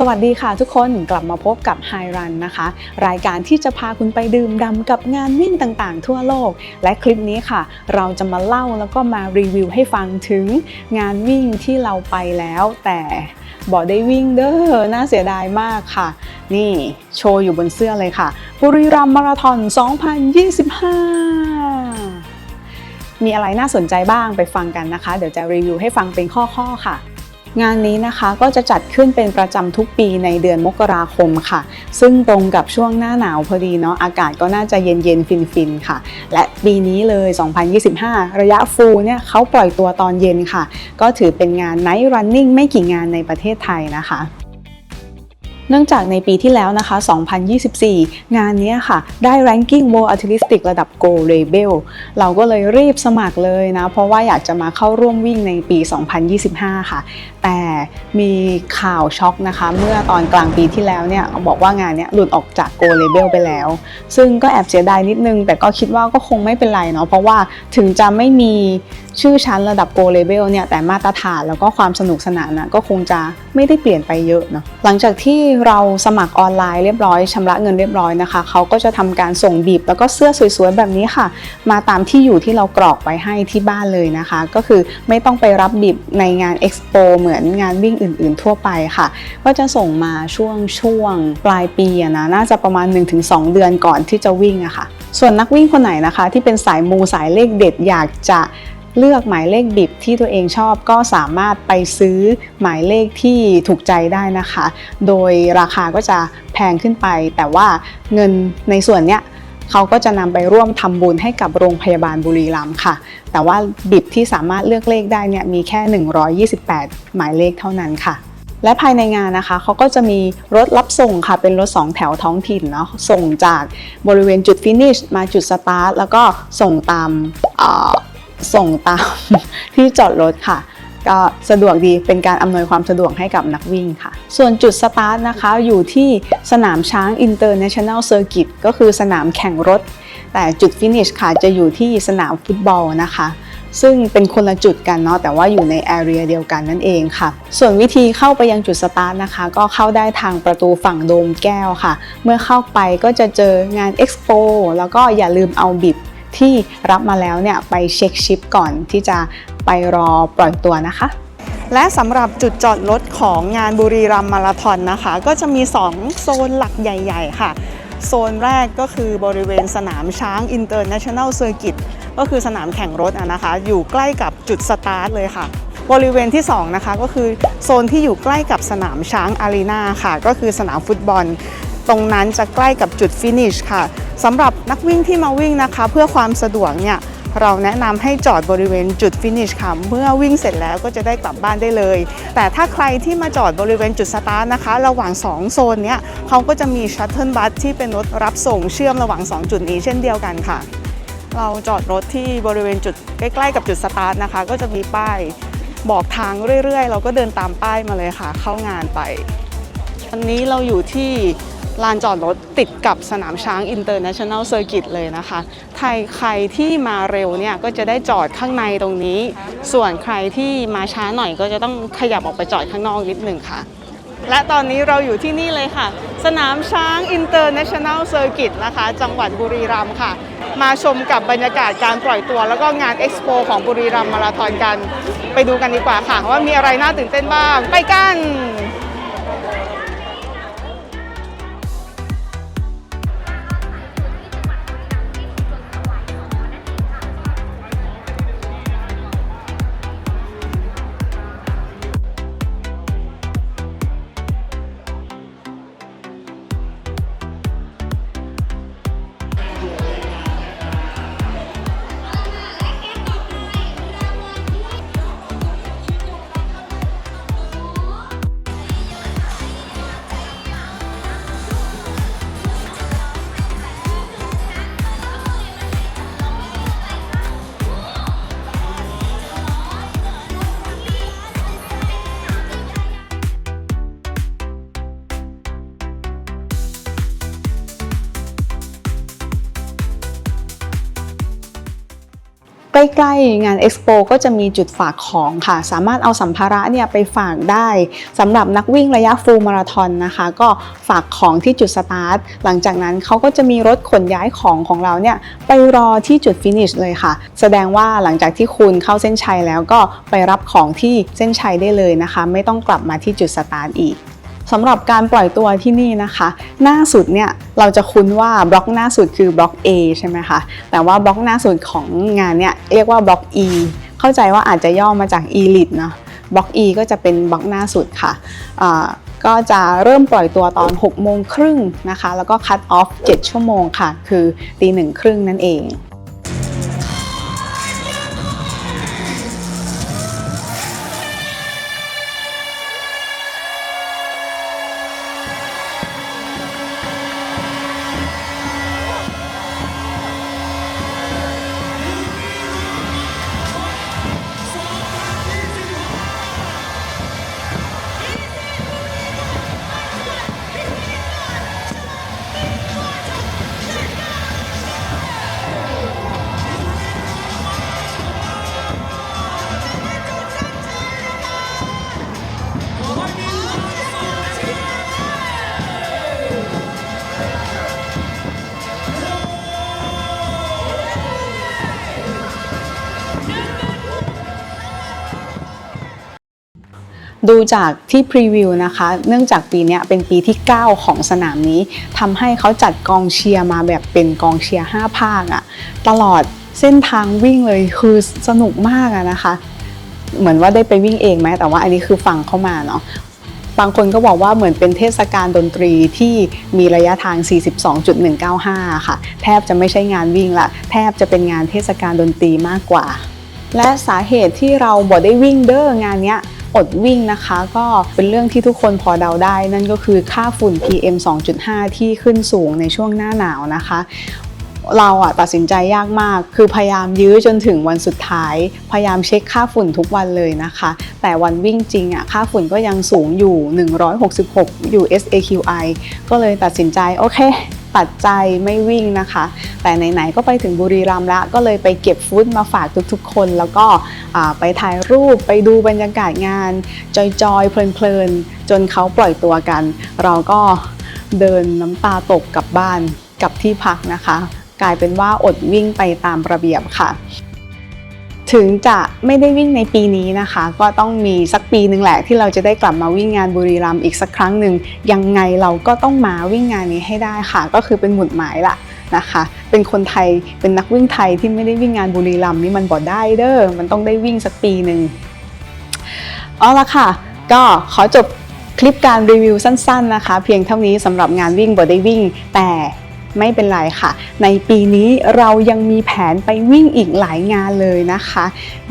สวัสดีค่ะทุกคนกลับมาพบกับ High Run นะคะ รายการที่จะพาคุณไปดื่มด่ำกับงานวิ่งต่างๆ ทั่วโลก และคลิปนี้ค่ะ เราจะมาเล่าแล้วก็มารีวิวให้ฟังถึงงานวิ่งที่เราไปแล้ว แต่บอกได้วิ่งเด้อน่าเสียดายมากค่ะ นี่โชว์อยู่บนเสื้อเลยค่ะบุรีรัมย์มาราธอน 2025 มีอะไรน่าสนใจบ้างไปฟังกันนะคะ เดี๋ยวจะรีวิวให้ฟังเป็นข้อๆค่ะ งานนี้นะคะก็จะจัดขึ้นเป็นประจำทุกปีในเดือนมกราคมค่ะ ซึ่งตรงกับช่วงหน้าหนาวพอดีเนาะอากาศก็น่าจะเย็นๆฟินๆค่ะ และปีนี้เลย 2025 ระยะฟูลเนี่ยเขาปล่อยตัวตอนเย็นค่ะ ก็ถือเป็นงาน Night Running ไม่กี่งานในประเทศไทยนะคะ เนื่องจากในปีที่แล้วนะคะ 2024 งานนี้ค่ะ ได้ ranking World athletic ระดับ Gold Label เราก็เลยรีบสมัครเลยนะ เพราะว่าอยากจะมาเข้าร่วมวิ่งในปี 2025 ค่ะ แต่มีข่าวช็อกนะคะ เมื่อตอนกลางปีที่แล้วเนี่ย บอกว่างานนี้หลุดออกจาก Gold Label ไปแล้ว ซึ่งก็แอบเสียดายนิดนึง แต่ก็คิดว่าก็คงไม่เป็นไรเนาะ เพราะว่าถึงจะไม่มีชื่อชั้นระดับ Gold Label เนี่ย แต่มาตรฐานแล้วก็ความสนุกสนานนะก็คงจะไม่ได้เปลี่ยนไปเยอะเนาะ หลังจากที่เราสมัครออนไลน์เรียบร้อยชำระเงินเรียบร้อยนะคะเขาก็จะทำการส่งบีบ แล้วก็เสื้อสวยๆแบบนี้ค่ะ มาตามที่อยู่ที่เรากรอกไว้ให้ที่บ้านเลยนะคะ ก็คือไม่ต้องไปรับบีบในงานเอ็กซ์โปเหมือนงานวิ่งอื่น ๆ ทั่วไปค่ะ ก็จะส่งมาช่วงช่วงปลายปีนะน่าจะประมาณ 1-2 เดือนก่อนที่จะวิ่งอะค่ะ ส่วนนักวิ่งคนไหนนะคะ ที่เป็นสายมูสายเลขเด็ดอยากจะ เลือกหมายเลขบิบที่ตัวเองชอบก็สามารถไปซื้อหมายเลขที่ถูกใจได้นะคะ โดยราคาก็จะแพงขึ้นไป แต่ว่าเงินในส่วนเนี้ยเขาก็จะนำไปร่วมทำบุญให้กับโรงพยาบาลบุรีรัมย์ค่ะ แต่ว่าบิบที่สามารถเลือกเลขได้เนี่ยมีแค่ 128 หมายเลขเท่านั้นค่ะ และภายในงานนะคะเขาก็จะมีรถรับส่งค่ะ เป็นรถ 2 แถวท้องถิ่นเนาะส่งจากบริเวณจุดฟินิชมาจุดสตาร์ทแล้วก็ส่งตาม ส่งตามที่จอดรถค่ะ ก็สะดวกดีเป็นการอำนวยความสะดวกให้กับนักวิ่งค่ะ ส่วนจุดสตาร์ทนะคะอยู่ที่สนามช้าง International Circuit ก็คือสนามแข่งรถ แต่จุดฟินิชค่ะจะอยู่ที่สนามฟุตบอลนะคะซึ่งเป็นคนละจุดกันเนาะแต่ว่าอยู่ในแอเรียเดียวกันนั่นเองค่ะ ส่วนวิธีเข้าไปยังจุดสตาร์ทนะคะ ก็เข้าได้ทางประตูฝั่งโดมแก้วค่ะ เมื่อเข้าไปก็จะเจองานเอ็กซ์โปแล้วก็อย่าลืมเอาบิบ ที่รับมาแล้วเนี่ยไปเช็คชิปก่อนที่จะไปรอปล่อยตัวนะคะและสำหรับจุดจอดรถของงานบุรีรัมมาราธอนนะคะ ก็จะมี 2 โซนหลักใหญ่ ๆ ค่ะ โซนแรกก็คือบริเวณสนามช้าง International Circuit ก็คือสนามแข่งรถนะคะ อยู่ใกล้กับจุดสตาร์ทเลยค่ะ บริเวณที่ 2 นะคะ ก็คือโซนที่อยู่ใกล้กับสนามช้างอารีนาค่ะ ก็คือสนามฟุตบอล ตรงนั้นจะใกล้กับจุดฟินิชค่ะสำหรับนักวิ่งที่มาวิ่งนะคะ เพื่อความสะดวกเนี่ยเราแนะนำให้จอดบริเวณจุดฟินิชค่ะ เมื่อวิ่งเสร็จแล้วก็จะได้กลับบ้านได้เลย แต่ถ้าใครที่มาจอดบริเวณจุดสตาร์ทนะคะ ระหว่าง 2 โซนเนี้ยเขาก็จะมีชัตเทิลบัสที่เป็นรถรับส่งเชื่อมระหว่าง 2 จุดนี้เช่นเดียวกันค่ะ เราจอดรถที่บริเวณจุดใกล้ ๆ กับจุดสตาร์ทนะคะ ก็จะมีป้ายบอกทางเรื่อยๆ เราก็เดินตามป้ายมาเลยค่ะ เข้างานไปวันนี้เราอยู่ที่ ลานจอดรถติดกับสนามช้าง International Circuit เลยนะคะใครใครที่มาเร็วเนี่ยก็จะได้จอดข้างในตรงนี้ ส่วนใครที่มาช้าหน่อยก็จะต้องขยับออกไปจอดข้างนอกนิดหนึ่งค่ะ และตอนนี้เราอยู่ที่นี่เลยค่ะ สนามช้าง International Circuit นะคะ จังหวัดบุรีรัมย์ค่ะ มาชมกับบรรยากาศการปล่อยตัว แล้วก็งานเอ็กซ์โปของบุรีรัมย์มาราธอนกัน ไปดูกันดีกว่าค่ะว่ามีอะไรน่าตื่นเต้นบ้าง ไปกัน ใกล้ๆงานเอ็กซ์โปก็จะมีจุดฝากของค่ะ สามารถเอาสัมภาระเนี่ยไปฝากได้สำหรับนักวิ่งระยะฟูลมาราธอนนะคะ ก็ฝากของที่จุดสตาร์ทหลังจากนั้นเขาก็จะมีรถขนย้ายของของเราเนี่ยไปรอที่จุดฟินิชเลยค่ะ แสดงว่าหลังจากที่คุณเข้าเส้นชัยแล้วก็ไปรับของที่เส้นชัยได้เลยนะคะ ไม่ต้องกลับมาที่จุดสตาร์ทอีก สำหรับการปล่อยตัวที่นี่นะคะ หน้าสุดเนี่ยเราจะคุ้นว่าบล็อกหน้าสุดคือบล็อก A ใช่ไหมคะแต่ว่าบล็อกหน้าสุดของงานเนี่ยเรียกว่าบล็อก E เข้าใจว่าอาจจะย่อมาจาก Elite เนาะบล็อก E ก็จะเป็นบล็อกหน้าสุดค่ะก็จะเริ่มปล่อยตัวตอน 6 โมงครึ่งนะคะ แล้วก็คั t ออฟ 7 ชั่วโมงค่ะ คือตีหนึ่งครึ่งนั่นเอง ดูจากที่พรีวิวนะคะ เนื่องจากปีนี้เป็นปีที่ 9 ของสนามนี้ทำให้เขาจัดกองเชียร์มาแบบเป็นกองเชียร์5ภาคอะตลอดเส้นทางวิ่งเลยคือสนุกมากอะนะคะ เหมือนว่าได้ไปวิ่งเองไหมแต่ว่าอันนี้คือฟังเข้ามาเนาะบางคนก็บอกว่าเหมือนเป็นเทศกาลดนตรีที่มีระยะทาง 42.195 ค่ะ แทบจะไม่ใช่งานวิ่งละ แทบจะเป็นงานเทศกาลดนตรีมากกว่า และสาเหตุที่เราบอกได้วิ่งเด้องานเนี้ย อดวิ่งนะคะก็เป็นเรื่องที่ทุกคนพอเดาได้ นั่นก็คือค่าฝุ่น PM 2.5 ที่ขึ้นสูงในช่วงหน้าหนาวนะคะเราอะตัดสินใจยากมาก คือพยายามยื้อจนถึงวันสุดท้าย พยายามเช็คค่าฝุ่นทุกวันเลยนะคะ แต่วันวิ่งจริงอะค่าฝุ่นก็ยังสูงอยู่ 166 US AQI ก็เลยตัดสินใจโอเค ปัดใจไม่วิ่งนะคะ แต่ไหนๆก็ไปถึงบุรีรัมย์ละก็เลยไปเก็บฟุตมาฝากทุกๆ คน แล้วก็ไปถ่ายรูปไปดูบรรยากาศงาน จอยๆ เพลินๆ จนเขาปล่อยตัวกัน เราก็เดินน้ำตาตกกลับบ้านกลับที่พักนะคะ กลายเป็นว่าอดวิ่งไปตามระเบียบค่ะ ถึงจะไม่ได้วิ่งในปีนี้นะคะ ก็ต้องมีสักปีหนึ่งแหละที่เราจะได้กลับมาวิ่งงานบุรีรัมย์อีกสักครั้งหนึ่งยังไงเราก็ต้องมาวิ่งงานนี้ให้ได้ค่ะ ก็คือเป็นหมุดหมายละนะคะ เป็นคนไทยเป็นนักวิ่งไทยที่ไม่ได้วิ่งงานบุรีรัมย์นี่มันบ่ได้เด้อมันต้องได้วิ่งสักปีหนึ่งเอาละค่ะ ก็ขอจบคลิปการรีวิวสั้นๆนะคะ เพียงเท่านี้สำหรับงานวิ่งบ่ได้วิ่งแต่ ไม่เป็นไรค่ะ ในปีนี้เรายังมีแผนไปวิ่งอีกหลายงานเลยนะคะ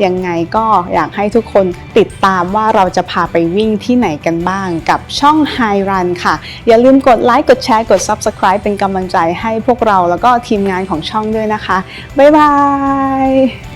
ยังไงก็อยากให้ทุกคนติดตามว่าเราจะพาไปวิ่งที่ไหนกันบ้างกับช่อง High Run ค่ะ อย่าลืมกดไลค์ กดแชร์ กด Subscribe เป็นกำลังใจให้พวกเราแล้วก็ทีมงานของช่องด้วยนะคะ บ๊ายบาย